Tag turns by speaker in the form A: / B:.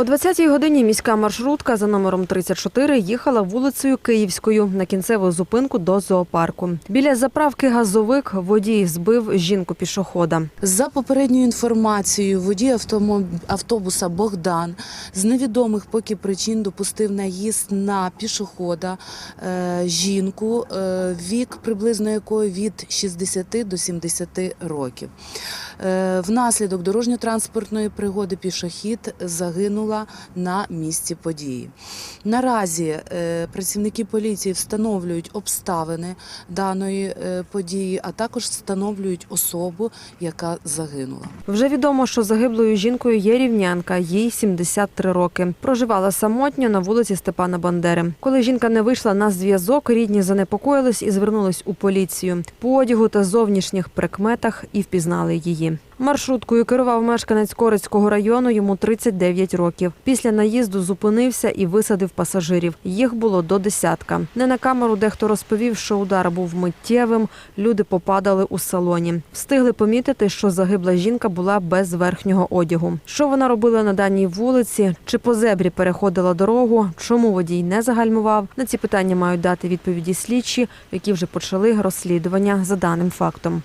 A: О 20-й годині міська маршрутка за номером 34 їхала вулицею Київською на кінцеву зупинку до зоопарку. Біля заправки газовик водій збив жінку пішохода.
B: За попередньою інформацією, водій автобуса Богдан з невідомих поки причин допустив наїзд на пішохода е, жінку, е, вік приблизно якої від 60 до 70 років. Е, Внаслідок дорожньо-транспортної пригоди пішохід загинула на місці події. Наразі е, працівники поліції встановлюють обставини даної е, події, а також встановлюють особу, яка загинула.
A: Вже відомо, що загиблою жінкою є рівнянка, їй 73 роки. Проживала самотньо на вулиці Степана Бандери. Коли жінка не вийшла на зв'язок, рідні занепокоїлись і звернулись у поліцію. По одягу та зовнішніх прикметах і впізнали її. Маршруткою керував мешканець Корицького району, йому 39 років. Після наїзду зупинився і висадив пасажирів. Їх було до десятка. Не на камеру дехто розповів, що удар був миттєвим. Люди попадали у салоні. Встигли помітити, що загибла жінка була без верхнього одягу. Що вона робила на даній вулиці? Чи по зебрі переходила дорогу? Чому водій не загальмував? На ці питання мають дати відповіді слідчі, які вже почали розслідування за даним фактом.